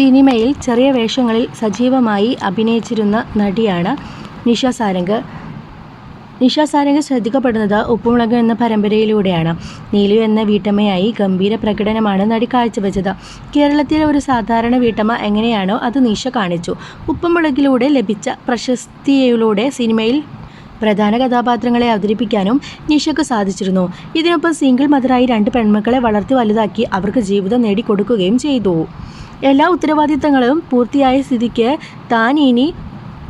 സിനിമയിൽ ചെറിയ വേഷങ്ങളിൽ സജീവമായി അഭിനയിച്ചിരുന്ന നടിയാണ് നിഷ സാരംഗ്. നിഷ സാരംഗ് ശ്രദ്ധിക്കപ്പെടുന്നത് ഉപ്പുമുളക് എന്ന പരമ്പരയിലൂടെയാണ്. നീലു എന്ന വീട്ടമ്മയായി ഗംഭീര പ്രകടനമാണ് നടി കാഴ്ചവെച്ചത്. കേരളത്തിലെ ഒരു സാധാരണ വീട്ടമ്മ എങ്ങനെയാണോ അത് നിഷ കാണിച്ചു. ഉപ്പുമുളകിലൂടെ ലഭിച്ച പ്രശസ്തിയിലൂടെ സിനിമയിൽ പ്രധാന കഥാപാത്രങ്ങളെ അവതരിപ്പിക്കാനും നിഷയ്ക്ക് സാധിച്ചിരുന്നു. ഇതിനൊപ്പം സിംഗിൾ മദറായി രണ്ട് പെൺമക്കളെ വളർത്തി വലുതാക്കി അവർക്ക് ജീവിതം നേടിക്കൊടുക്കുകയും ചെയ്തു. എല്ലാ ഉത്തരവാദിത്തങ്ങളും പൂർത്തിയായ സ്ഥിതിക്ക് താൻ ഇനി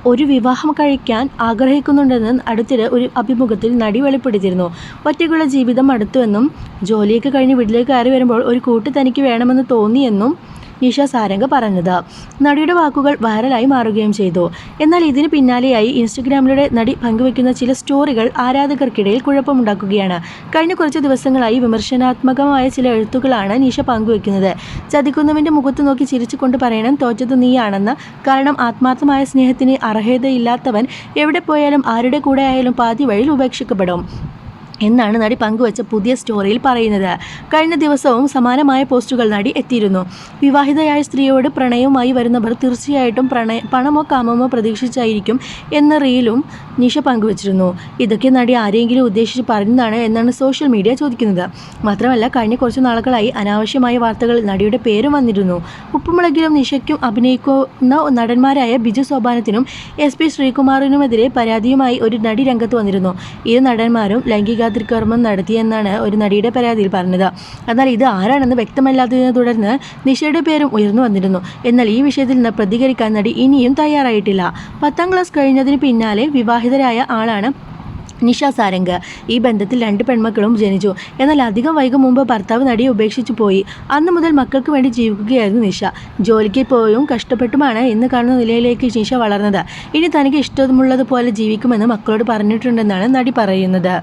ഒരു വിവാഹം കഴിക്കാൻ ആഗ്രഹിക്കുന്നുണ്ടെന്ന് അടുത്തിടെ ഒരു അഭിമുഖത്തിൽ നടി വെളിപ്പെടുത്തിയിരുന്നു. ഒറ്റയ്ക്കുള്ള ജീവിതം അടുത്തുവെന്നും ജോലിയൊക്കെ കഴിഞ്ഞ് വീട്ടിലേക്ക് കയറി വരുമ്പോൾ ഒരു കൂട്ട് തനിക്ക് വേണമെന്ന് തോന്നിയെന്നും നിഷ സാരംഗ് പറഞ്ഞത്. നടിയുടെ വാക്കുകൾ വൈറലായി മാറുകയും ചെയ്തു. എന്നാൽ ഇതിന് പിന്നാലെയായി ഇൻസ്റ്റഗ്രാമിലൂടെ നടി പങ്കുവെക്കുന്ന ചില സ്റ്റോറികൾ ആരാധകർക്കിടയിൽ കുഴപ്പമുണ്ടാക്കുകയാണ്. കഴിഞ്ഞ കുറച്ച് ദിവസങ്ങളായി വിമർശനാത്മകമായ ചില എഴുത്തുകളാണ് നിഷ പങ്കുവെക്കുന്നത് ചതിക്കുന്നവന്റെ മുഖത്ത് നോക്കി ചിരിച്ചുകൊണ്ട് പറയണം തോറ്റത് നീയാണെന്ന്. കാരണം ആത്മാർത്ഥമായ സ്നേഹത്തിന് അർഹതയില്ലാത്തവൻ എവിടെ പോയാലും ആരുടെ കൂടെ ആയാലും പാതി വഴിയിൽ ഉപേക്ഷിക്കപ്പെടും. എന്നാണ് നടി പങ്കുവച്ച പുതിയ സ്റ്റോറിയിൽ പറയുന്നത്. കഴിഞ്ഞ ദിവസവും സമാനമായ പോസ്റ്റുകൾ നടി എത്തിയിരുന്നു. വിവാഹിതയായ സ്ത്രീയോട് പ്രണയവുമായി വരുന്നവർ തീർച്ചയായിട്ടും പ്രണയ പണമോ കാമമോ പ്രതീക്ഷിച്ചായിരിക്കും എന്ന റീലും നിഷ പങ്കുവച്ചിരുന്നു. ഇതൊക്കെ നടി ആരെങ്കിലും ഉദ്ദേശിച്ച് പറഞ്ഞതാണ് എന്നാണ് സോഷ്യൽ മീഡിയ ചോദിക്കുന്നത്. മാത്രമല്ല കഴിഞ്ഞ കുറച്ച് നാളുകളായി അനാവശ്യമായ വാർത്തകൾ നടിയുടെ പേരും വന്നിരുന്നു. ഉപ്പുമുളകിലും നിഷയ്ക്കും അഭിനയിക്കുന്ന നടന്മാരായ ബിജു സോപാനത്തിനും എസ് പി ശ്രീകുമാറിനുമെതിരെ പരാതിയുമായി ഒരു നടി രംഗത്ത് വന്നിരുന്നു. ഇരു നടന്മാരും ലൈംഗികാതിക്രമം നടത്തിയെന്നാണ് ഒരു നടിയുടെ പരാതിയിൽ പറഞ്ഞത്. എന്നാൽ ഇത് ആരാണെന്ന് വ്യക്തമല്ലാത്തതിനെ തുടർന്ന് നിഷയുടെ പേരും ഉയർന്നു വന്നിരുന്നു. എന്നാൽ ഈ വിഷയത്തിൽ നിന്ന് പ്രതികരിക്കാൻ നടി ഇനിയും തയ്യാറായിട്ടില്ല. പത്താം ക്ലാസ് കഴിഞ്ഞതിന് പിന്നാലെ വിവാഹിതരായ ആളാണ് നിഷ സാരംഗ്. ഈ ബന്ധത്തിൽ രണ്ട് പെൺമക്കളും ജനിച്ചു. എന്നാൽ അധികം വൈകും മുമ്പ് ഭർത്താവ് നടിയെ ഉപേക്ഷിച്ചു പോയി. അന്ന് മുതൽ മക്കൾക്ക് വേണ്ടി ജീവിക്കുകയായിരുന്നു നിഷ. ജോലിക്ക് പോയും കഷ്ടപ്പെട്ടുമാണ് ഇന്ന് കാണുന്ന നിലയിലേക്ക് നിഷ വളർന്നത്. ഇനി തനിക്ക് ഇഷ്ടമുള്ളതുപോലെ ജീവിക്കുമെന്ന് മക്കളോട് പറഞ്ഞിട്ടുണ്ടെന്നാണ് നടി പറയുന്നത്.